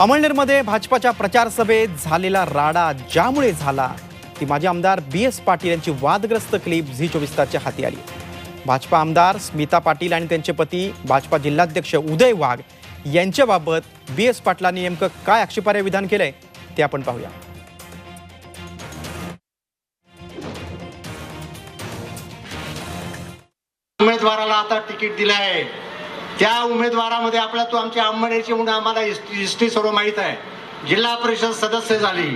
अमळनेरमध्ये भाजपाच्या प्रचार सभेत झालेला राडा ज्यामुळे झाला ती माजी आमदार बी एस पाटील यांची वादग्रस्त क्लिप झी चोवीस तासच्या हाती आली. भाजपा आमदार स्मिता पाटील आणि त्यांचे पती भाजपा जिल्हाध्यक्ष उदय वाघ यांच्याबाबत बी एस पाटलांनी नेमकं काय आक्षेपार्ह विधान केलंय ते आपण पाहूया. उमेदवाराला आता तिकीट दिलं आहे त्या उमेदवारामध्ये आपला तो आमच्या आंबडेची म्हणून आम्हाला हिस्ट्री सर्व माहीत आहे. जिल्हा परिषद सदस्य झाली.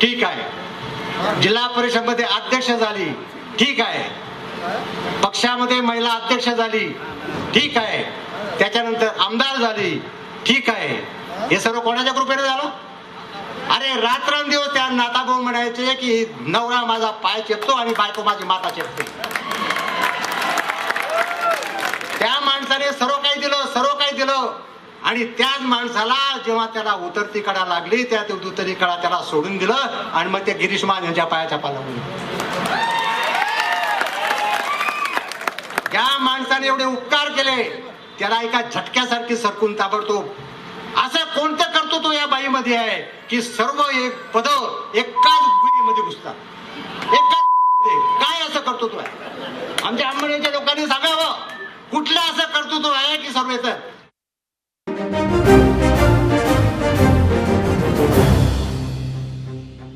ठीक आहे. जिल्हा परिषदमध्ये अध्यक्ष झाली. ठीक आहे. पक्षामध्ये महिला अध्यक्ष झाली. ठीक आहे. त्याच्यानंतर आमदार झाली. ठीक आहे. हे सर्व कोणाच्या कृपेने झालं? अरे रात्रंदिवस त्या नाताभाऊ म्हणायचे की नवरा माझा पाय चेपतो आणि बायको माझी माता चेपते त्या सर्व काही दिलं सर्व काही दिलं. आणि त्याच माणसाला जेव्हा त्याला उतरती कडा लागली त्या उतरती कडा त्याला सोडून दिलं आणि मग ते गिरीश मान यांच्या पायाच्या पाला ज्या माणसाने एवढे उपकार केले त्याला एका झटक्यासारखी सरकून ताबडतोब. असं कोणतं कर्तृत्व या बाईमध्ये आहे की सर्व एक पद एकाच गुहेमध्ये घुसतात? एकाच काय असं कर्तृत्व आहे? आमच्या अंबनेच्या लोकांनी सांगावं. कुठलं असं कर्तृत्व आहे की सर्व येतं